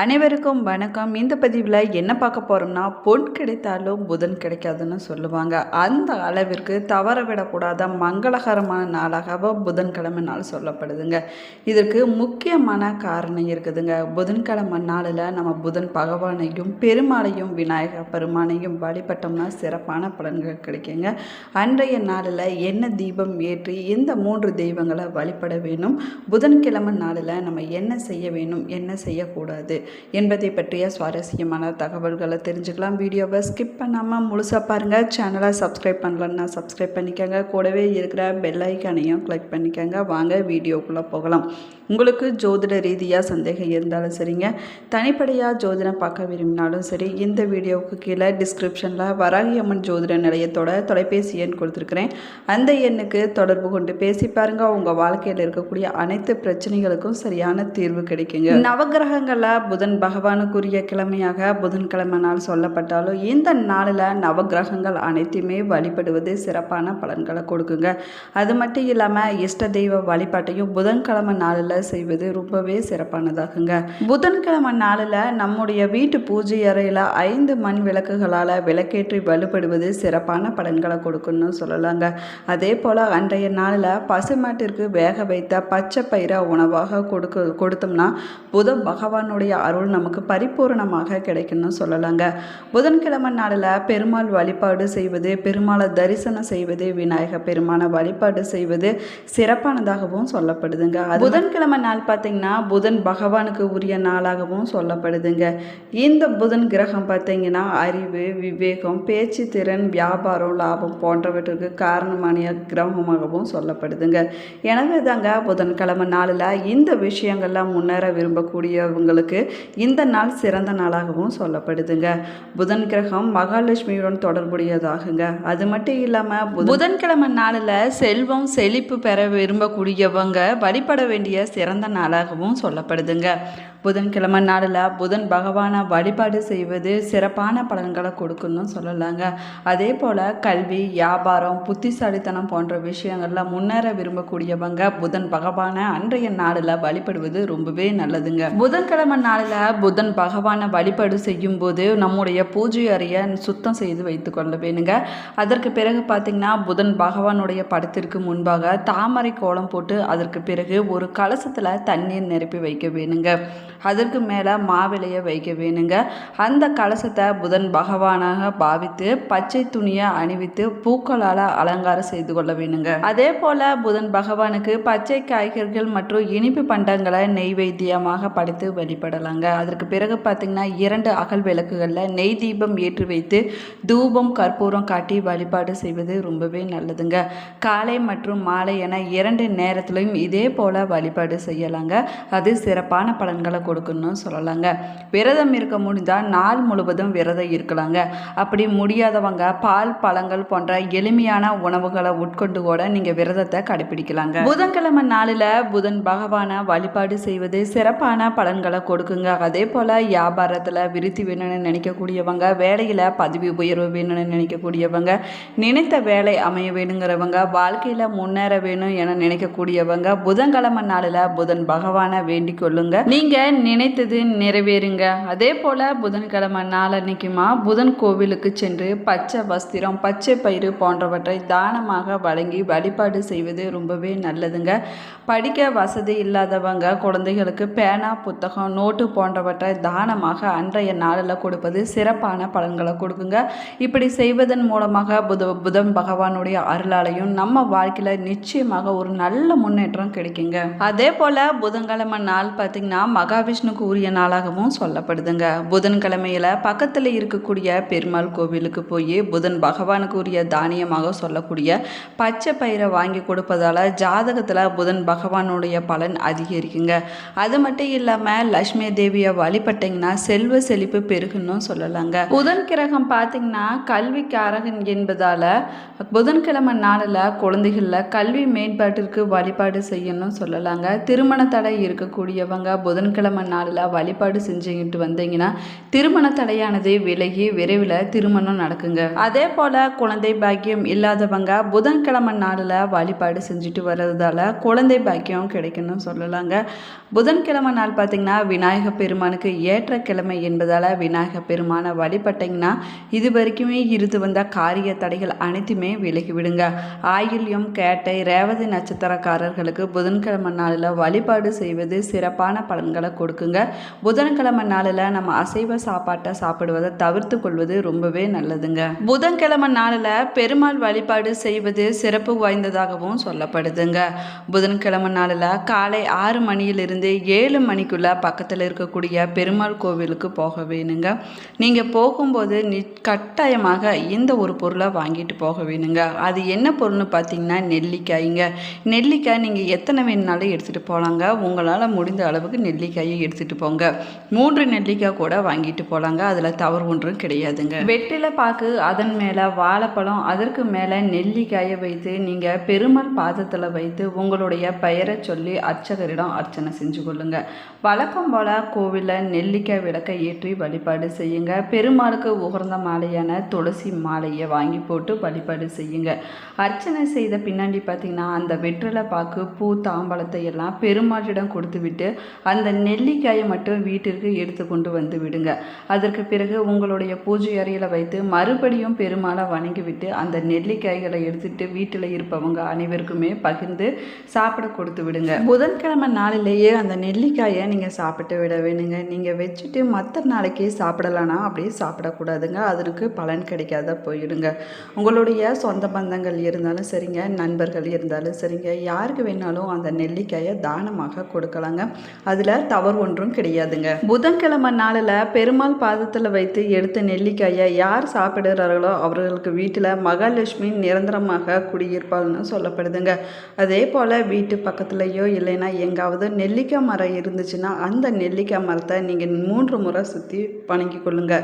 அனைவருக்கும் வணக்கம். இந்த பதிவில் என்ன பார்க்க போகிறோம்னா பொன் கிடைத்தாலும் புதன் கிடைக்காதுன்னு சொல்லுவாங்க. அந்த அளவிற்கு தவற விடக்கூடாத மங்களகரமான நாளாக புதன்கிழமை நாள் சொல்லப்படுதுங்க. இதற்கு முக்கியமான காரணம் இருக்குதுங்க. புதன்கிழமை நாளில் நம்ம புதன் பகவானையும் பெருமாளையும் விநாயக பெருமானையும் வழிபட்டோம்னா சிறப்பான பலன்கள் கிடைக்குங்க. அன்றைய நாளில் என்ன தீபம் ஏற்றி இந்த மூன்று தெய்வங்களை வழிபட வேணும்? புதன்கிழமை நாளில் நம்ம என்ன செய்ய வேணும்? என்ன செய்யக்கூடாது? என்பதை பற்றிய சுவாரஸ்யமான தகவல்களை தெரிஞ்சுக்கலாம். வீடியோவை ஸ்கிப் பண்ணாமல் முழுசாக பாருங்கள் சேனலை சப்ஸ்கிரைப் பண்ணலன்னா சப்ஸ்கிரைப் பண்ணிக்கோங்க. கூடவே இருக்கிற பெல் ஐக்கானையும் கிளிக் பண்ணிக்கோங்க. வாங்க வீடியோக்குள்ளே போகலாம். உங்களுக்கு ஜோதிட ரீதியாக சந்தேகம் இருந்தாலும் சரிங்க. தனிப்படையாக ஜோதிடம் பார்க்க விரும்பினாலும் சரி இந்த வீடியோவுக்கு கீழே டிஸ்கிரிப்ஷனில் வராகி அம்மன் ஜோதிட நிலையத்தோட தொலைபேசி எண் கொடுத்துருக்குறேன். அந்த எண்ணுக்கு தொடர்பு கொண்டு பேசி பாருங்கள் உங்கள் வாழ்க்கையில் இருக்கக்கூடிய அனைத்து பிரச்சனைகளுக்கும் சரியான தீர்வு கிடைக்குங்க. நவகிரகங்களில் புதன் பகவானுக்குரிய கிழமையாக புதன்கிழமை நாள் சொல்லப்பட்டாலும் இந்த நாளில் நவகிரகங்கள் அனைத்தையுமே வழிபடுவது சிறப்பான பலன்களை கொடுக்குங்க. அது மட்டும் இல்லாமல் இஷ்ட தெய்வ வழிபாட்டையும் புதன்கிழமை நாளில் செய்வது ரொம்பவே சிறப்பானதாகுங்க. புதன்கிழமை நாளில் நம்முடைய வீட்டு பூஜை அறையில் ஐந்து மண் விளக்குகளால் விளக்கேற்றி வழிபடுவது சிறப்பான பலன்களை கொடுக்குன்னு சொல்லலாங்க. அதே போல் அன்றைய நாளில் பசுமாட்டிற்கு வேக வைத்த பச்சை பயிரை உணவாக கொடுக்க கொடுத்தோம்னா புத பகவானுடைய அருள் நமக்கு பரிபூரணமாக கிடைக்கும்னு சொல்லலாங்க. புதன்கிழமை நாளில் பெருமாள் வழிபாடு செய்வது பெருமாளை தரிசனம் செய்வது விநாயக பெருமானை வழிபாடு செய்வது சிறப்பானதாகவும் சொல்லப்படுதுங்க. புதன்கிழமை நாள் பார்த்தீங்கன்னா புதன் பகவானுக்கு உரிய நாளாகவும் சொல்லப்படுதுங்க. இந்த புதன் கிரகம் பார்த்தீங்கன்னா அறிவு விவேகம் பேச்சு திறன் வியாபாரம் லாபம் போன்றவற்றுக்கு காரணமான கிரகமாகவும் சொல்லப்படுதுங்க. எனவே தாங்க புதன்கிழமை நாளில் இந்த விஷயங்கள்லாம் முன்னேற விரும்பக்கூடியவங்களுக்கு இந்த நாள் சிறந்த நாளாகவும் சொல்லப்படுதுங்க. புதன் கிரகம் மகாலட்சுமியுடன் தொடர்புடையதாகுங்க. அது மட்டும் இல்லாமல் புதன்கிழமை நாளில் செல்வம் செழிப்பு பெற விரும்பக்கூடியவங்க வழிபட வேண்டிய சிறந்த நாளாகவும் சொல்லப்படுதுங்க. புதன்கிழமை நாளில் புதன் பகவானை வழிபாடு செய்வது சிறப்பான பலன்களை கொடுக்குன்னு சொல்லலாங்க. அதே போல் கல்வி வியாபாரம் புத்திசாலித்தனம் போன்ற விஷயங்களில் முன்னேற விரும்பக்கூடியவங்க புதன் பகவானை அன்றைய நாளில் வழிபடுவது ரொம்பவே நல்லதுங்க. புதன்கிழமை நாளில் புதன் பகவானை வழிபாடு செய்யும்போது நம்முடைய பூஜை அறையை சுத்தம் செய்து வைத்து கொள்ள வேணுங்க. அதற்கு பிறகு பார்த்திங்கன்னா புதன் பகவானுடைய படத்திற்கு முன்பாக தாமரை கோலம் போட்டு அதற்கு பிறகு ஒரு கலசத்தில் தண்ணீர் நிரப்பி வைக்க வேணுங்க. அதற்கு மேலே மாவிலையை வைக்க வேணுங்க. அந்த கலசத்தை புதன் பகவானாக பாவித்து பச்சை துணியை அணிவித்து பூக்களால் அலங்காரம் செய்து கொள்ள வேணுங்க. அதே போல் புதன் பகவானுக்கு பச்சை காய்கறிகள் மற்றும் இனிப்பு பண்டங்களை நெய்வேத்தியமாக படைத்து சொல்கிறாங்க அதற்கு பிறகு பார்த்திங்கன்னா இரண்டு அகல் விளக்குகளில் நெய் தீபம் ஏற்றி வைத்து தூபம் கற்பூரம் காட்டி வழிபாடு செய்வது ரொம்பவே நல்லதுங்க. காலை மற்றும் மாலை என இரண்டு நேரத்திலையும் இதே போல் வழிபாடு செய்யலாங்க. அது சிறப்பான பலன்களை கொடுக்குன்னு சொல்லலாங்க. விரதம் இருக்க முடிந்தால் நாள் முழுவதும் விரதம் இருக்கலாங்க. அப்படி முடியாதவங்க பால் பழங்கள் போன்ற எளிமையான உணவுகளை உட்கொண்டு கூட நீங்கள் விரதத்தை கடைபிடிக்கலாங்க. புதன்கிழமை நாளில் புதன் பகவானை வழிபாடு செய்வது சிறப்பான பலன்களை கொடுக்குங்க. அதே போல் வியாபாரத்தில் விருத்தி வேணும்னு நினைக்கக்கூடியவங்க வேலையில் பதவி உயர்வு வேணும்னு நினைக்கக்கூடியவங்க நினைத்த வேலை அமைய வேணுங்கிறவங்க வாழ்க்கையில் முன்னேற வேணும் என நினைக்கக்கூடியவங்க புதன்கிழமை நாளில் புதன் பகவானை வேண்டிக் கொள்ளுங்க. நீங்கள் நினைத்தது நிறைவேறுங்க. அதே போல் புதன்கிழமை நாளன்னைக்குமா புதன் கோவிலுக்கு சென்று பச்சை வஸ்திரம் பச்சை பயிறு போன்றவற்றை தானமாக வழங்கி வழிபாடு செய்வது ரொம்பவே நல்லதுங்க. படிக்க வசதி இல்லாதவங்க குழந்தைகளுக்கு பேனா புத்தகம் நோட்டு போன்றவற்றை தானமாக அன்றைய நாளில் கொடுப்பது சிறப்பான பலன்களை கொடுக்குங்க. இப்படி செய்வதன் மூலமாக புத புதன் பகவானுடைய அருளாலையும் நம்ம வாழ்க்கையில் நிச்சயமாக ஒரு நல்ல முன்னேற்றம் கிடைக்குங்க. அதே போல் புதன்கிழமை நாள் பார்த்திங்கன்னா மகாவிஷ்ணுக்கு உரிய நாளாகவும் சொல்லப்படுதுங்க. புதன்கிழமையில் பக்கத்தில் இருக்கக்கூடிய பெருமாள் கோவிலுக்கு போய் புதன் பகவானுக்கு உரிய தானியமாக சொல்லக்கூடிய பச்சை பயிரை வாங்கி கொடுப்பதால் ஜாதகத்தில் புதன் பகவானுடைய பலன் அதிகரிக்குங்க. அது மட்டும் இல்லாமல் லக்ஷ்மி தேவியை வழிபட்டிங்கன்னா செல்வ செழிப்பு பெருகுன்னு சொல்லலாங்க. புதன் கிரகம் பார்த்தீங்கன்னா கல்விக்காரகன் என்பதால் புதன்கிழமை நாளில் குழந்தைகளில் கல்வி மேம்பாட்டிற்கு வழிபாடு செய்யணும் சொல்லலாங்க. திருமண தடை இருக்கக்கூடியவங்க புதன்கிழமை நாளில் வழிபாடு செஞ்சுக்கிட்டு வந்தீங்கன்னா திருமண தடையானது விலகி விரைவில் திருமணம் நடக்குங்க. அதே போல் குழந்தை பாக்கியம் இல்லாதவங்க புதன்கிழமை நாளில் வழிபாடு செஞ்சுட்டு வர்றதால குழந்தை பாக்கியம் கிடைக்குன்னு சொல்லலாங்க. புதன்கிழமை நாள் பார்த்திங்கன்னா விநாயக பெருமானுக்கு ஏற்ற கிழமை என்பதால் விநாயக பெருமானை வழிபட்டிங்கன்னா இது வரைக்குமே இருந்து வந்த காரிய தடைகள் அனைத்துமே விலகி விடுங்க. ஆயில்யம் கேட்டை ரேவதி நட்சத்திரக்காரர்களுக்கு புதன்கிழமை நாளில் வழிபாடு செய்வது சிறப்பான பலன்களை கொடுக்குங்க. புதன்கிழமை நாளில் நம்ம அசைவ சாப்பாட்டை சாப்பிடுவதை தவிர்த்து கொள்வது ரொம்பவே நல்லதுங்க. புதன்கிழமை நாளில் பெருமாள் வழிபாடு செய்வது சிறப்பு வாய்ந்ததாகவும் சொல்லப்படுதுங்க. புதன்கிழமை நாளில் காலை ஆறு மணியிலிருந்து ஏழு மணிக்குள்ள பக்கத்தில் இருக்கக்கூடிய பெருமாள் கோவிலுக்கு போக வேணுங்க. நீங்கள் போகும்போது நி கட்டாயமாக இந்த ஒரு பொருளை வாங்கிட்டு போக வேணுங்க. அது என்ன பொருள்னு பார்த்தீங்கன்னா நெல்லிக்காய்ங்க. நெல்லிக்காய் நீங்கள் எத்தனை வேணுனாலும் எடுத்துகிட்டு போகலாங்க உங்களால் முடிந்த அளவுக்கு நெல்லிக்காயை எடுத்துகிட்டு போங்க. மூன்று நெல்லிக்காய் கூட வாங்கிட்டு போகலாங்க அதில் தவறு ஒன்றும் கிடையாதுங்க. வெற்றிலை பாக்கு அதன் மேலே வாழைப்பழம் அதற்கு மேலே நெல்லிக்காயை வைத்து நீங்கள் பெருமாள் பாதத்தில் வைத்து உங்களுடைய பெயரை சொல்லி அர்ச்சகரிடம் அர்ச்சனை செஞ்சு கொள்ளுங்க. வழக்கம் போல் கோவிலில் நெல்லிக்காய் விளக்கை ஏற்றி வழிபாடு செய்யுங்க. பெருமாளுக்கு உகர்ந்த மாலையான துளசி மாலையை வாங்கி போட்டு வழிபாடு செய்யுங்க. அர்ச்சனை செய்த பின்னாடி பார்த்தீங்கன்னா அந்த வெற்றிலை பாக்கு பூ தாம்பழத்தை எல்லாம் பெருமாளிடம் கொடுத்து விட்டு அந்த நெல்லிக்காயை மட்டும் வீட்டிற்கு எடுத்து கொண்டு வந்து விடுங்க. அதற்கு பிறகு உங்களுடைய பூஜை அறையில் வைத்து மறுபடியும் பெருமாளை வணங்கிவிட்டு அந்த நெல்லிக்காய்களை எடுத்துட்டு வீட்டில் இருப்பவங்க அனைவருக்குமே பகிர்ந்து சாப்பிட கொடுத்து விடுங்க. புதன்கிழமை நாளிலேயே அந்த நெல்லிக்காயை நீங்கள் சாப்பிட்டு விட வேணுங்க. நீங்கள் வச்சுட்டு மற்ற நாளைக்கு சாப்பிடலான்னா அப்படியே சாப்பிடக்கூடாதுங்க. அதற்கு பலன் கிடைக்காத போயிடுங்க. உங்களுடைய சொந்த பந்தங்கள் இருந்தாலும் சரிங்க நண்பர்கள் இருந்தாலும் சரிங்க. யாருக்கு வேணாலும் அந்த நெல்லிக்காயை தானமாக கொடுக்கலாங்க. அதில் தவறு ஒன்றும் கிடையாதுங்க. புதன்கிழமை நாளில் பெருமாள் பாதத்தில் வைத்து எடுத்த நெல்லிக்காயை யார் சாப்பிடுறார்களோ அவர்களுக்கு வீட்டில் மகாலட்சுமி நிரந்தரமாக குடியிருப்பாள்னு சொல்லப்படுதுங்க. அதே போல் வீட்டு பக்கத்துலேயோ இல்லைன்னா எங்காவது நெல்லிக்காய் மரம் இருந்துச்சுன்னா அந்த நெல்லிக்காய் மரத்தை நீங்கள் மூன்று முறை சுற்றி வணங்கி கொள்ளுங்க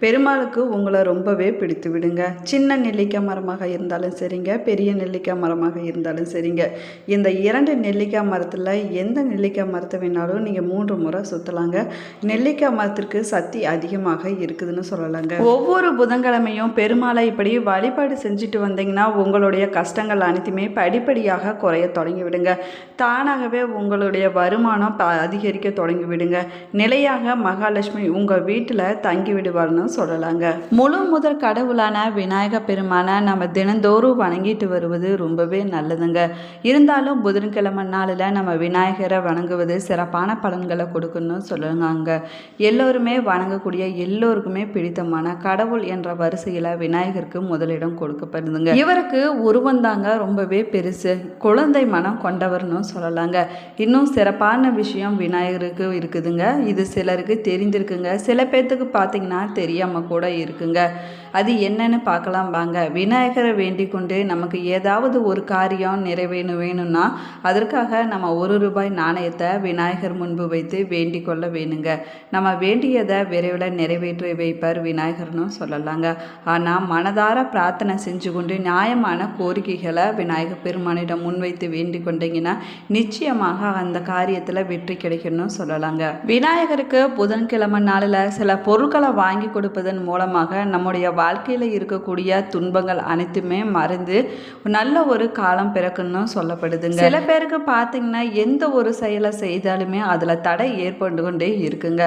பெருமாளுக்கு உங்களை ரொம்பவே பிடித்து விடுங்க. சின்ன நெல்லிக்காய் மரமாக இருந்தாலும் சரிங்க பெரிய நெல்லிக்காய் மரமாக இருந்தாலும் சரிங்க. இந்த இரண்டு நெல்லிக்காய் மரத்தில் எந்த நெல்லிக்காய் மரத்தை வேணாலும் நீங்கள் மூன்று முறை சுற்றலாங்க நெல்லிக்காய் மரத்திற்கு சக்தி அதிகமாக இருக்குதுன்னு சொல்லலாங்க. ஒவ்வொரு புதன்கிழமையும் பெருமாளை இப்படி வழிபாடு செஞ்சுட்டு வந்தீங்கன்னா உங்களுடைய கஷ்டங்கள் அனைத்துமே படிப்படியாக குறைய தொடங்கி விடுங்க தானாகவே உங்களுடைய வருமானம் ப- அதிகரிக்க தொடங்கி விடுங்க நிலையாக மகாலட்சுமி உங்கள் வீட்டில் தங்கி விடுவார்னு சொல்லலாங்க. முழு முதல் கடவுளான விநாயக பெருமானை நம்ம தினந்தோறும் வணங்கிட்டு வருவது ரொம்பவே நல்லதுங்க. இருந்தாலும் புதன்கிழமை நாளில் நம்ம விநாயகரை வணங்குவது சிறப்பான பலன்களை கொடுக்கணும்னு சொல்லுவாங்க எல்லோருமே வணங்கக்கூடிய எல்லோருக்குமே பிடித்தமான கடவுள் என்ற வரிசையில் விநாயகருக்கு முதலிடம் கொடுக்கப்படுதுங்க. இவருக்கு உருவம் தாங்க ரொம்பவே பெருசு. குழந்தை மனம் கொண்டவர்னு சொல்லலாங்க. இன்னும் சிறப்பான விஷயம் விநாயகருக்கு இருக்குதுங்க. இது சிலருக்கு தெரிந்திருக்குங்க சில பேர்த்துக்கு பார்த்தீங்கன்னா தெரியாமல் கூட இருக்குங்க. அது என்னன்னு பார்க்கலாம் வாங்க. விநாயகரை வேண்டிக் கொண்டு நமக்கு ஏதாவது ஒரு காரியம் நிறைவேணும் வேணும்னா அதற்காக நம்ம ஒரு ரூபாய் நாணயத்தை விநாயகர் முன்பு வைத்து வேண்டிக் கொள்ள வேணுங்க. நம்ம வேண்டியதை விரைவில் நிறைவேற்றி வைப்பார் விநாயகர்னு சொல்லலாங்க. ஆனால் மனதார பிரார்த்தனை செஞ்சு கொண்டு நியாயமான கோரிக்கைகளை விநாயகர் பெருமானிடம் முன்வைத்து வேண்டிக் கொண்டீங்கன்னா நிச்சயமாக அந்த காரியத்தில் வெற்றி கிடைக்கணும்னு சொல்லலாங்க. விநாயகருக்கு புதன்கிழமை நாளில் சில பொருட்களை வாங்கி கொடுப்பதன் மூலமாக நம்முடைய வாழ்க்கையில் இருக்கக்கூடிய துன்பங்கள் அனைத்துமே மறந்து நல்ல ஒரு காலம் பிறக்குன்னு சொல்லப்படுதுங்க. சில பேருக்கு பார்த்தீங்கன்னா எந்த ஒரு செயலை செய்தாலுமே அதில் தடை ஏற்பட்டு கொண்டே இருக்குங்க.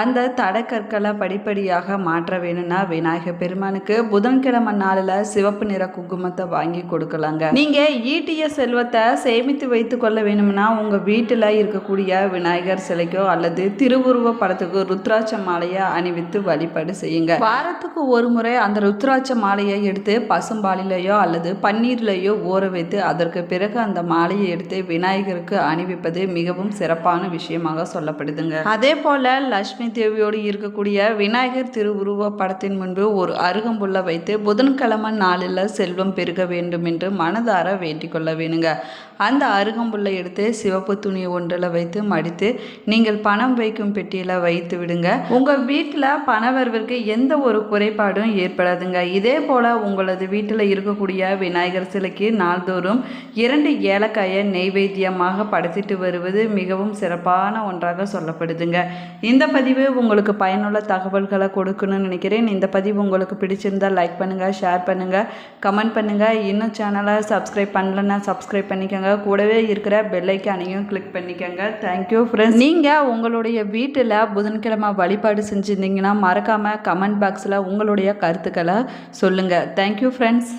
அந்த தடை கற்களை படிப்படியாக மாற்ற வேணும்னா விநாயகர் பெருமானுக்கு புதன்கிழமை நாளில் சிவப்பு நிற குங்குமத்தை வாங்கி கொடுக்கலாங்க. நீங்கள் ஈட்டிய செல்வத்தை சேமித்து வைத்து கொள்ள வேணும்னா உங்கள் வீட்டில் இருக்கக்கூடிய விநாயகர் சிலைக்கோ அல்லது திருவுருவ படத்துக்கு ருத்ராட்ச மாலையை அணிவித்து வழிபாடு செய்யுங்க. வாரத்துக்கு ஒரு முறை அந்த ருத்ராட்ச மாலையை எடுத்து பசும்பாலிலேயோ அல்லது பன்னீர்லேயோ ஊற வைத்து அதற்கு பிறகு அந்த மாலையை எடுத்து விநாயகருக்கு அணிவிப்பது மிகவும் சிறப்பான விஷயமாக சொல்லப்படுதுங்க. அதே போல லட்சுமி தேவியோடு இருக்கக்கூடிய விநாயகர் திருவுருவ படத்தின் முன்பு ஒரு அருகம்புள்ள வைத்து புதன்கிழமை நாளில் செல்வம் பெருக வேண்டும் என்று மனதார வேண்டிக் கொள்ள வேணுங்க. அந்த அருகம்புல்லை எடுத்து சிவப்பு துணி ஒன்றில் வைத்து மடித்து நீங்கள் பணம் வைக்கும் பெட்டியில் வைத்து விடுங்க. உங்கள் வீட்டில் பணவரவிற்கு எந்த ஒரு குறைபாடும் ஏற்படாதுங்க. இதே போல் உங்களது வீட்டில் இருக்கக்கூடிய விநாயகர் சிலைக்கு நாள்தோறும் இரண்டு ஏலக்காயை நெய்வேத்தியமாக படைத்திட்டு வருவது மிகவும் சிறப்பான ஒன்றாக சொல்லப்படுதுங்க. இந்த பதிவு உங்களுக்கு பயனுள்ள தகவல்களை கொடுக்கணும்னு நினைக்கிறேன். இந்த பதிவு உங்களுக்கு பிடிச்சிருந்தால் லைக் பண்ணுங்கள் ஷேர் பண்ணுங்கள் கமெண்ட் பண்ணுங்கள் இன்னும் சேனலை சப்ஸ்கிரைப் பண்ணலன்னா சப்ஸ்கிரைப் பண்ணிக்கோங்க கூடவே இருக்கிற பெல்லைக்கானையும் கிளிக் பண்ணிக்கோங்க. தேங்க்யூ ஃப்ரெண்ட்ஸ் நீங்கள் உங்களுடைய வீட்டில் புதன்கிழமை வழிபாடு செஞ்சுருந்தீங்கன்னா மறக்காமல் கமெண்ட் பாக்ஸில் உங்களுடைய கருத்துக்களை சொல்லுங்கள் தேங்க்யூ ஃப்ரெண்ட்ஸ்